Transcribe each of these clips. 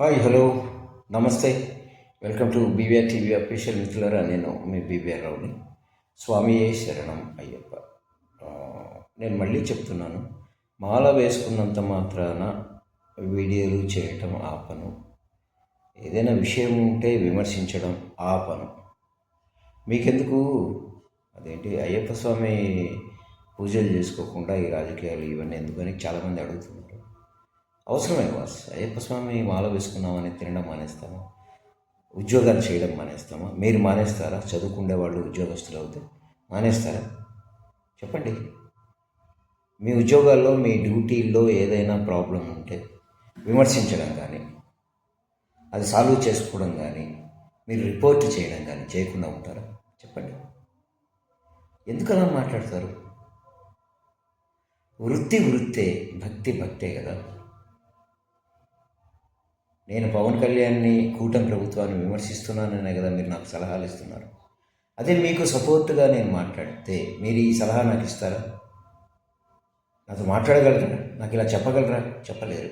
Hi hello నమస్తే. Welcome to BVR TV official మిత్రులరా నేను మీ బీవీఆర్ రావుని. స్వామియే శరణం అయ్యప్ప. నేను మళ్ళీ చెప్తున్నాను మాల వేసుకున్నంత మాత్రాన వీడియోలు చేయటం ఆపను. ఏదైనా విషయం ఉంటే విమర్శించడం ఆపను. మీకెందుకు? అదేంటి అయ్యప్ప స్వామి పూజలు చేసుకోకుండా ఈ రాజకీయాలు ఇవన్నీ ఎందుకని చాలామంది అడుగుతున్నారు. అవసరమే బాస్ అయ్యప్ప స్వామి మాల వేసుకున్నామని తినడం మానేస్తామా? ఉద్యోగాలు చేయడం మానేస్తామా? మీరు మానేస్తారా? చదువుకునే వాళ్ళు ఉద్యోగస్తులు అవుతే మానేస్తారా? చెప్పండి. మీ ఉద్యోగాల్లో మీ డ్యూటీల్లో ఏదైనా ప్రాబ్లం ఉంటే విమర్శించడం కానీ అది సాల్వ్ చేసుకోవడం కానీ మీరు రిపోర్ట్ చేయడం కానీ చేయకుండా ఉంటారా? చెప్పండి. ఎందుకు అలా మాట్లాడతారు? వృత్తి వృత్తే భక్తి భక్తే కదా. నేను పవన్ కళ్యాణ్ని కూటమి ప్రభుత్వాన్ని విమర్శిస్తున్నాననే కదా మీరు నాకు సలహాలు ఇస్తున్నారు. అదే మీకు సపోర్ట్గా నేను మాట్లాడితే మీరు ఈ సలహా నాకు ఇస్తారా? నాతో మాట్లాడగలరా? నాకు ఇలా చెప్పగలరా? చెప్పలేరు.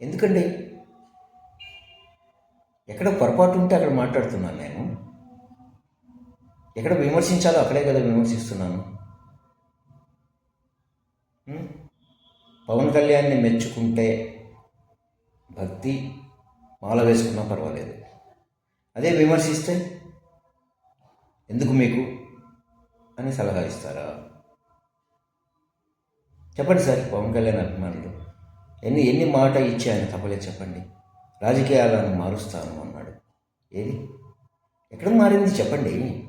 ఎందుకండి? ఎక్కడ పొరపాటు ఉంటే అక్కడ మాట్లాడుతున్నాను నేను. ఎక్కడ విమర్శించాలో అక్కడే కదా విమర్శిస్తున్నాను. పవన్ కళ్యాణ్ని మెచ్చుకుంటే భక్తి మాల వేసుకున్నా పర్వాలేదు. అదే విమర్శిస్తే ఎందుకు మీకు అని సలహా ఇస్తారా? చెప్పండి సార్ పవన్ కళ్యాణ్ అభిమానులు. ఎన్ని ఎన్ని మాట ఇచ్చి ఆయన తప్పలేదు చెప్పండి. రాజకీయాలను మారుస్తాను అన్నాడు. ఏది? ఎక్కడ మారింది చెప్పండి.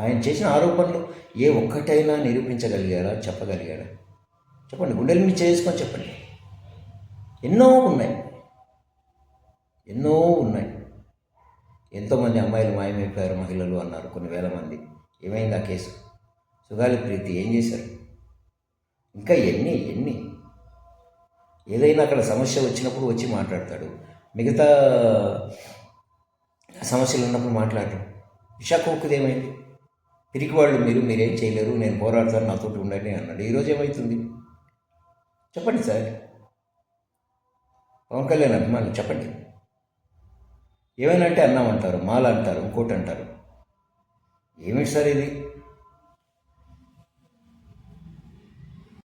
ఆయన చేసిన ఆరోపణలు ఏ ఒక్కటైనా నిరూపించగలిగారా? చెప్పగలిగారా చెప్పండి గుండెల మీద చేసుకొని చెప్పండి. ఎన్నో ఉన్నాయి. ఎన్నో ఉన్నాయి. ఎంతోమంది అమ్మాయిలు మాయమైపోయారు మహిళలు అన్నారు కొన్ని వేల మంది. ఏమైంది ఆ కేసు? సుగాలి ప్రీతి ఏం చేశారు? ఇంకా ఎన్ని ఎన్ని? ఏదైనా అక్కడ సమస్య వచ్చినప్పుడు వచ్చి మాట్లాడతాడు. మిగతా సమస్యలు ఉన్నప్పుడు మాట్లాడరు విశాఖ ఉక్కుది ఏమైంది? తిరిగి వాళ్ళు మీరు మీరేం చేయలేరు నేను పోరాడతాను నాతోటి ఉండండి అన్నాడు. ఈరోజు ఏమవుతుంది చెప్పండి సార్. పవన్ కళ్యాణ్ అభిమానులు చెప్పండి. ఏమైనా అంటే అన్నామంటారు మాల అంటారు ఇంకోటి అంటారు. ఏమిటి సార్ ఇది?